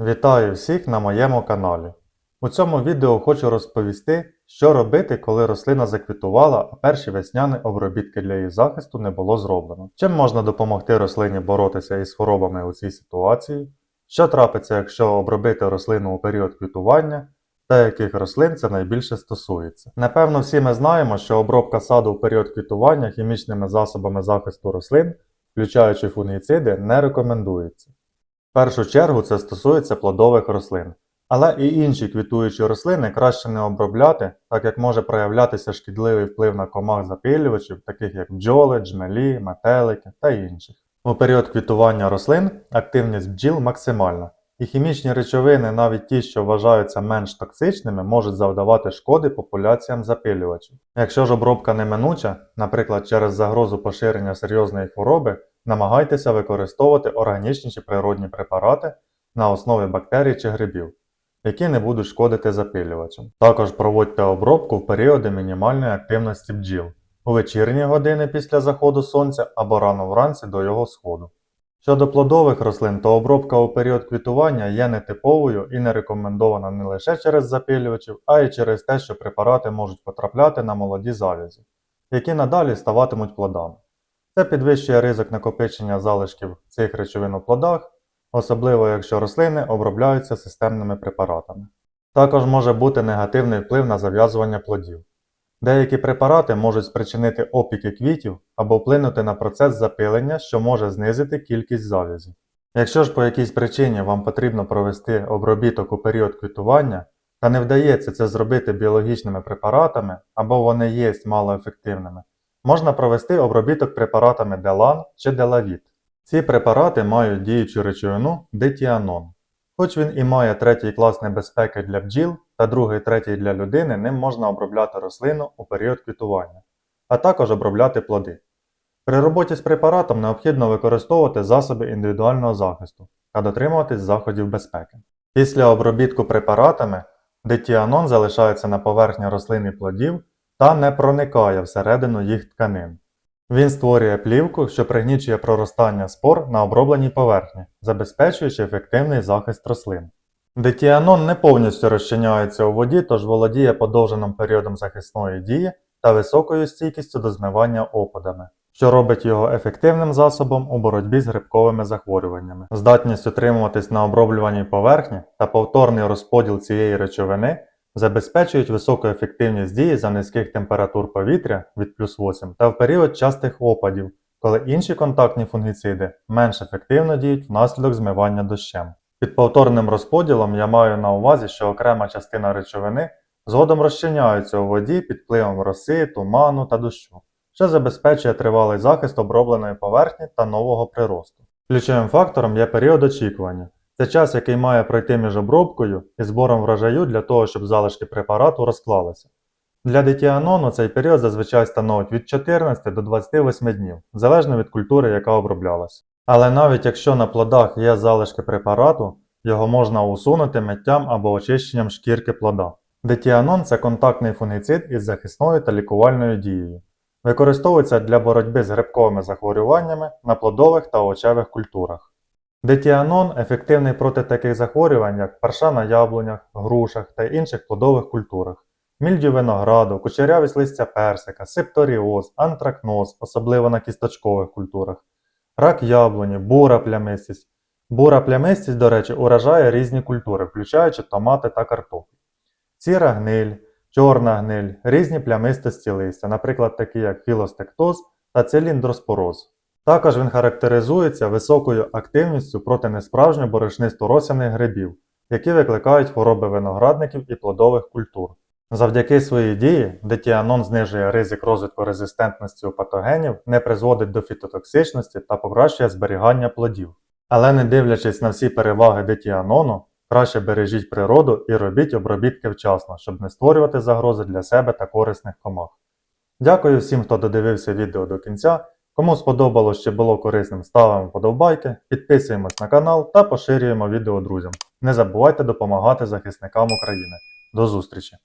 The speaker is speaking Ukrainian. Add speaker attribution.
Speaker 1: Вітаю всіх на моєму каналі. У цьому відео хочу розповісти, що робити, коли рослина заквітувала, а перші весняні обробітки для її захисту не було зроблено. Чим можна допомогти рослині боротися із хворобами у цій ситуації? Що трапиться, якщо обробити рослину у період квітування, та яких рослин це найбільше стосується? Напевно, всі ми знаємо, що обробка саду у період квітування хімічними засобами захисту рослин, включаючи фунгіциди, не рекомендується. Першу чергу це стосується плодових рослин. Але і інші квітуючі рослини краще не обробляти, так як може проявлятися шкідливий вплив на комах запилювачів, таких як бджоли, джмелі, метелики та інших. У період квітування рослин активність бджіл максимальна, і хімічні речовини, навіть ті, що вважаються менш токсичними, можуть завдавати шкоди популяціям запилювачів. Якщо ж обробка неминуча, наприклад через загрозу поширення серйозної хвороби, намагайтеся використовувати органічні чи природні препарати на основі бактерій чи грибів, які не будуть шкодити запилювачам. Також проводьте обробку в періоди мінімальної активності бджіл у вечірні години після заходу сонця або рано вранці до його сходу. Щодо плодових рослин, то обробка у період квітування є нетиповою і не рекомендована не лише через запилювачів, а й через те, що препарати можуть потрапляти на молоді залізі, які надалі ставатимуть плодами. Це підвищує ризик накопичення залишків цих речовин у плодах, особливо якщо рослини обробляються системними препаратами. Також може бути негативний вплив на зав'язування плодів. Деякі препарати можуть спричинити опіки квітів або вплинути на процес запилення, що може знизити кількість завязів. Якщо ж по якійсь причині вам потрібно провести обробіток у період квітування, та не вдається це зробити біологічними препаратами або вони є малоефективними, можна провести обробіток препаратами Делан чи Делавіт. Ці препарати мають діючу речовину дитіанон. Хоч він і має третій клас небезпеки для бджіл та другий третій для людини, ним можна обробляти рослину у період квітування, а також обробляти плоди. При роботі з препаратом необхідно використовувати засоби індивідуального захисту та дотримуватись заходів безпеки. Після обробітку препаратами дитіанон залишається на поверхні рослин і плодів та не проникає всередину їх тканин. Він створює плівку, що пригнічує проростання спор на обробленій поверхні, забезпечуючи ефективний захист рослин. Дитіанон не повністю розчиняється у воді, тож володіє подовженим періодом захисної дії та високою стійкістю до змивання опадами, що робить його ефективним засобом у боротьбі з грибковими захворюваннями. Здатність утримуватись на оброблюваній поверхні та повторний розподіл цієї речовини забезпечують високу ефективність дії за низьких температур повітря від плюс 8 та в період частих опадів, коли інші контактні фунгіциди менш ефективно діють внаслідок змивання дощем. Під повторним розподілом я маю на увазі, що окрема частина речовини згодом розчиняється у воді під впливом роси, туману та дощу, що забезпечує тривалий захист обробленої поверхні та нового приросту. Ключовим фактором є період очікування. Це час, який має пройти між обробкою і збором врожаю для того, щоб залишки препарату розклалися. Для дитіанону цей період зазвичай становить від 14 до 28 днів, залежно від культури, яка оброблялася. Але навіть якщо на плодах є залишки препарату, його можна усунути миттям або очищенням шкірки плода. Дитіанон це контактний фунгіцид із захисною та лікувальною дією. Використовується для боротьби з грибковими захворюваннями на плодових та овочевих культурах. Дитіанон ефективний проти таких захворювань, як парша на яблунях, грушах та інших плодових культурах, мільдю винограду, кучерявість листя персика, септоріоз, антракноз, особливо на кісточкових культурах, рак яблуні, бура плямистість. Бура плямистість, до речі, уражає різні культури, включаючи томати та картоплю. Сіра гниль, чорна гниль, різні плямистості листя, наприклад, такі як філостектоз та циліндроспороз. Також він характеризується високою активністю проти несправжньо борошнисто-росяних грибів, які викликають хвороби виноградників і плодових культур. Завдяки своїй дії дитіанон знижує ризик розвитку резистентності у патогенів, не призводить до фітотоксичності та покращує зберігання плодів. Але не дивлячись на всі переваги дитіанону, краще бережіть природу і робіть обробітки вчасно, щоб не створювати загрози для себе та корисних комах. Дякую всім, хто додивився відео до кінця. Кому сподобалось чи було корисним, ставимо подобайки, підписуємось на канал та поширюємо відео друзям. Не забувайте допомагати захисникам України. До зустрічі!